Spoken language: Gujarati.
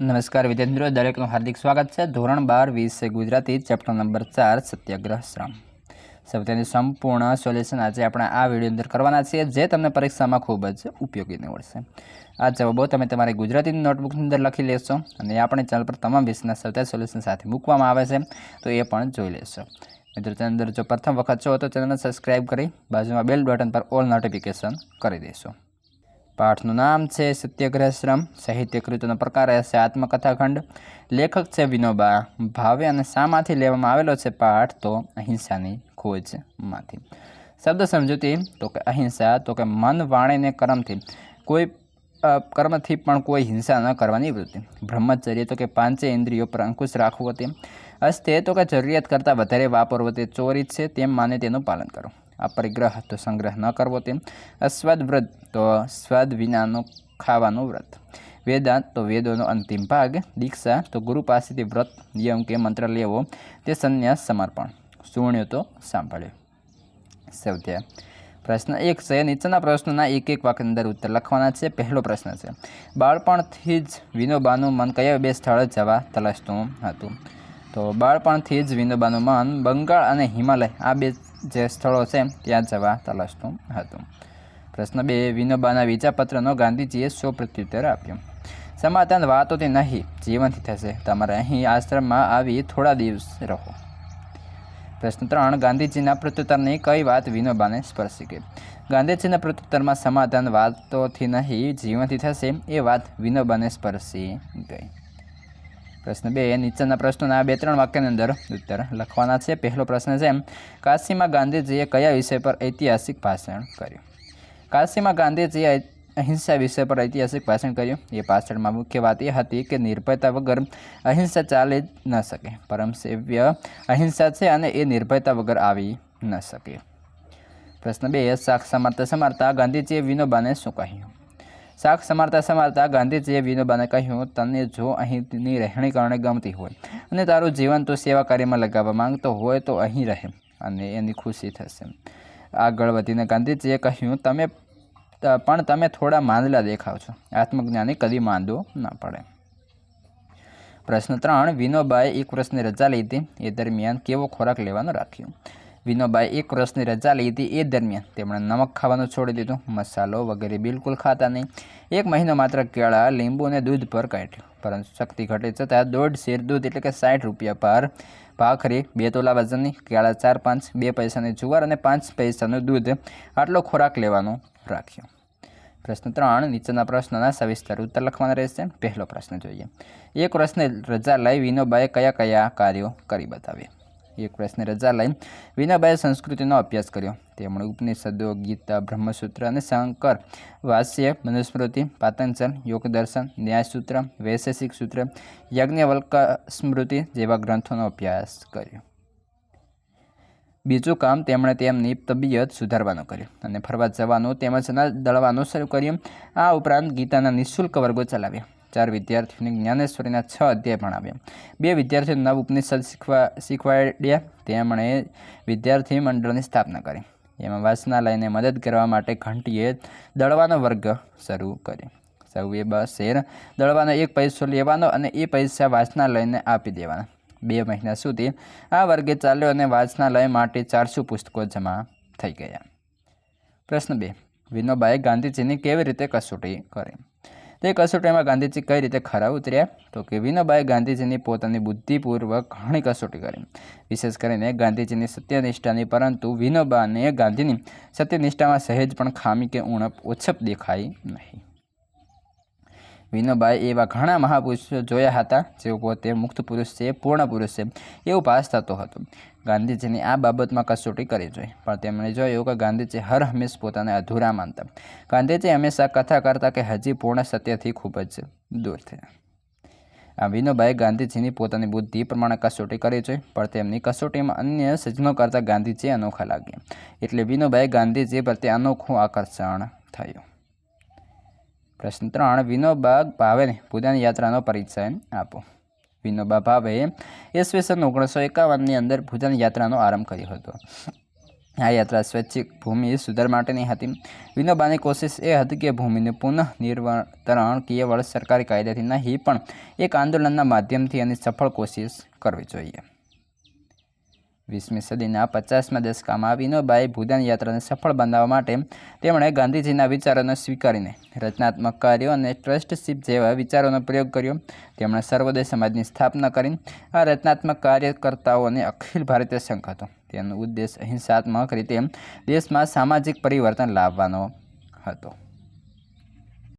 નમસ્કાર વિદેન્દ્ર દરેકનું હાર્દિક સ્વાગત છે. ધોરણ બાર વિષય ગુજરાતી, ચેપ્ટર નંબર ચાર સત્યાગ્રહ શ્રમ સૌથી સંપૂર્ણ સોલ્યુશન આજે આપણે આ વીડિયો અંદર કરવાના છીએ, જે તમને પરીક્ષામાં ખૂબ જ ઉપયોગી નીવડશે. આ જવાબો તમે તમારી ગુજરાતીની નોટબુકની અંદર લખી લેશો અને આપણે ચેનલ પર તમામ વિષયના સૌથી સોલ્યુશન સાથે મૂકવામાં આવે છે, તો એ પણ જોઈ લેશો. મિત્રો, તેની અંદર જો પ્રથમ વખત છો તો ચેનલને સબસ્ક્રાઇબ કરી બાજુમાં બેલ બટન પર ઓલ નોટિફિકેશન કરી દેશો. પાઠનું નામ છે સત્યાગ્રહ શ્રમ સાહિત્ય કૃતિનો પ્રકાર હશે આત્મકથાખંડ. લેખક છે વિનોબા ભાવે અને શામાંથી લેવામાં આવેલો છે પાઠ તો અહિંસાની ખોજમાંથી શબ્દ સમજૂતી તો કે અહિંસા તો કે મન વાણીને કર્મથી. કોઈ કર્મથી પણ કોઈ હિંસા ન કરવાની વૃત્તિ. બ્રહ્મચર્ય તો કે પાંચે ઇન્દ્રિયો પર અંકુશ રાખવો તે. અસ્તે તો કે જરૂરિયાત કરતાં વધારે વાપરવો તે ચોરી છે, તેમ માને તેનું પાલન કરો. અપરિગ્રહ તો સંગ્રહ ન કરવો તેમ. અસ્વાદ વ્રત તો સ્વાદ વિનાનું ખાવાનું વ્રત. વેદાંત તો વેદોનો અંતિમ ભાગ. દીક્ષા તો ગુરુ પાસેથી વ્રત. નિયમ કે મંત્ર લેવો. તે સંન્યાસ સમર્પણ. સુવર્ણ્યો તો સાંભળ્યો. સૌથી પ્રશ્ન એક છે. નીચેના પ્રશ્નોના એક એક વાક્ય અંદર ઉત્તર લખવાના છે. પહેલો પ્રશ્ન છે. બાળપણથી જ વિનોબાનું મન કયા બે સ્થળે જવા તલસતું હતું? તો બાળપણથી જ વિનોબાનું મન બંગાળ અને હિમાલય આ બે જે સ્થળો છે, ત્યાં જવા તલાશતું હતું. પ્રશ્ન બે, વિનોબાના વિચારપત્રનો ગાંધીજીએ શો પ્રત્યુત્તર આપ્યો. સમાધાન વાતોથી નહીં, જીવનથી થશે. તમારે અહીં આશ્રમમાં આવી થોડા દિવસ રહો. પ્રશ્ન ત્રણ, ગાંધીજીના પ્રત્યુત્તરની કઈ વાત વિનોબાને સ્પર્શી ગઈ? ગાંધીજીના પ્રત્યુત્તરમાં સમાધાન વાતોથી નહીં, જીવનથી થશે એ વાત વિનોબાને સ્પર્શી ગઈ. પ્રશ્ન બે નીચેના પ્રશ્નોના બે, ત્રણ વાક્યની અંદર ઉત્તર લખવાના છે. પહેલો પ્રશ્ન છે કાશીમાં ગાંધીજીએ કયા વિષય પર ઐતિહાસિક ભાષણ કર્યું? કાશીમાં ગાંધીજીએ અહિંસા વિષય પર ઐતિહાસિક ભાષણ કર્યું? એ પાછળમાં મુખ્ય વાત એ હતી કે નિર્ભયતા વગર અહિંસા ચાલી ન શકે. પરમ સેવ્ય અહિંસા છે અને એ નિર્ભયતા વગર આવી ન શકે. પ્રશ્ન બે સાક્ષ સમારતા સમારતા ગાંધીજીએ વિનોબાને શું કહ્યું? શાક સમારતા સમારતા ગાંધીજીએ વિનોબાને કહ્યું, તને જો અહીંની રહેણી કરણી ગમતી હોય અને તારું જીવન તો સેવા કાર્યમાં લગાવવા માંગતો હોય તો અહીં રહે અને એની ખુશી થશે. આગળ વધીને ગાંધીજીએ કહ્યું, તમે પણ તમે થોડા માંદલા દેખાવ છો. આત્મજ્ઞાની કદી માંદો ન પડે. પ્રશ્ન ત્રણ વિનોબાએ એક વર્ષની રજા લીધી. એ દરમિયાન કેવો ખોરાક લેવાનો રાખ્યું? વિનોબાએ એક વર્ષની રજા લીધી એ દરમિયાન. તેમણે નમક ખાવાનું છોડી દીધું. મસાલો વગેરે બિલકુલ ખાતા નહીં. એક મહિનો માત્ર કેળા, લીંબુ અને દૂધ પર કાઢ્યું. પરંતુ શક્તિ ઘટે જતાં દોઢ શેર દૂધ એટલે કે સાઠ રૂપિયા પર ભાખરી, બે તોલા વજનની, કેળા ચાર પાંચ, બે પૈસાની જુવાર અને પાંચ પૈસાનું દૂધ. આટલો ખોરાક લેવાનો રાખ્યો. પ્રશ્ન ત્રણ, નીચેના પ્રશ્નના સવિસ્તર ઉત્તર લખવાના રહેશે. પહેલો પ્રશ્ન જોઈએ. એક વર્ષની રજા લઈ વિનોબાએ કયા કયા કાર્યો કરી બતાવ્યા? એક વર્ષની રજા લઈ વિનોબાએ સંસ્કૃતિનો અભ્યાસ કર્યો. તેમણે ઉપનિષદો, ગીતા, બ્રહ્મસૂત્ર અને શંકર, વાસ્ય, મનુસ્મૃતિ પાતંજલ યોગદર્શન, ન્યાયસૂત્ર, વૈશેષિક સૂત્ર યજ્ઞવલ્ક સ્મૃતિ જેવા ગ્રંથોનો અભ્યાસ કર્યો. બીજું કામ તેમણે તેમની તબિયત સુધારવાનું કર્યું અને ફરવા જવાનું તેમજ દળવાનું શરૂ કર્યું. આ ઉપરાંત ગીતાના નિઃશુલ્ક વર્ગો ચલાવ્યા. ચાર વિદ્યાર્થીઓને જ્ઞાનેશ્વરીના છ અધ્યાય ભણાવ્યા. બે વિદ્યાર્થીઓ નવ ઉપનિષદ શીખવા શીખવાડ્યા. તેમણે વિદ્યાર્થી મંડળની સ્થાપના કરી. એમાં વાસનાલયને મદદ કરવા માટે ઘંટીએ દળવાનો વર્ગ શરૂ કર્યો. સૌએ બસ શેર દળવાનો એક પૈસો લેવાનો અને એ પૈસા વાસનાલયને આપી દેવાના. બે મહિના સુધી આ વર્ગે ચાલ્યો અને વાંચનાલય માટે ચારસો પુસ્તકો જમા થઈ ગયા. પ્રશ્ન બે. વિનોબાએ ગાંધીજીની કેવી રીતે કસોટી કરી? તે કસોટીમાં ગાંધીજી કઈ રીતે ખરા ઉતર્યા? તો કે વિનોબાએ ગાંધીજીની પોતાની બુદ્ધિપૂર્વક ઘણી કસોટી કરી. વિશેષ કરીને ગાંધીજીની સત્યનિષ્ઠાની, પરંતુ વિનોબાને ગાંધીની સત્યનિષ્ઠામાં સહેજ પણ ખામી કે ઉણપ ઓછપ દેખાઈ નહીં. વિનોબાએ એવા ઘણા મહાપુરુષો જોયા હતા, જેઓ પોતે મુક્ત પુરુષ છે, પૂર્ણ પુરુષ છે, એવું ભાસ થતો હતો. ગાંધીજીની આ બાબતમાં કસોટી કરી જોઈ, પણ તેમણે જોયું કે ગાંધીજી હર હંમેશ પોતાને અધૂરા માનતા. ગાંધીજી હંમેશા કથા કરતા કે હજી પૂર્ણ સત્યથી ખૂબ જ દૂર થયા. આ વિનોબાએ ગાંધીજીની પોતાની બુદ્ધિ પ્રમાણે કસોટી કરી જોઈ, પણ તેમની કસોટીમાં અન્ય સજનો કરતાં ગાંધીજી અનોખા લાગ્યા. એટલે વિનોબાએ ગાંધીજી પ્રત્યે અનોખું આકર્ષણ થયું. પ્રશ્ન ત્રણ, વિનોબા ભાવેને પોતાની યાત્રાનો પરિચય આપો. વિનોબા ભાવે ઈસવીસન ઓગણીસો એકાવનની અંદર ભૂદાન યાત્રાનો આરંભ કર્યો હતો. આ યાત્રા સ્વૈચ્છિક ભૂમિ સુધાર માટેની હતી. વિનોબાની કોશિશ એ હતી કે ભૂમિનું પુનઃ નિર્વતરણ કેવળ સરકારી કાયદાથી નહીં, પણ એક આંદોલનના માધ્યમથી એની સફળ કોશિશ કરવી જોઈએ. વીસમી સદીના પચાસમાં દશકામાં વિનોબાએ ભૂદાન યાત્રાને સફળ બનાવવા માટે તેમણે ગાંધીજીના વિચારોને સ્વીકારીને રચનાત્મક કાર્યો અને ટ્રસ્ટશીપ જેવા વિચારોનો પ્રયોગ કર્યો. તેમણે સર્વોદય સમાજની સ્થાપના કરી. આ રચનાત્મક કાર્યકર્તાઓને અખિલ ભારતીય સંઘ હતો. તેનો ઉદ્દેશ અહિંસાત્મક રીતે દેશમાં સામાજિક પરિવર્તન લાવવાનો હતો.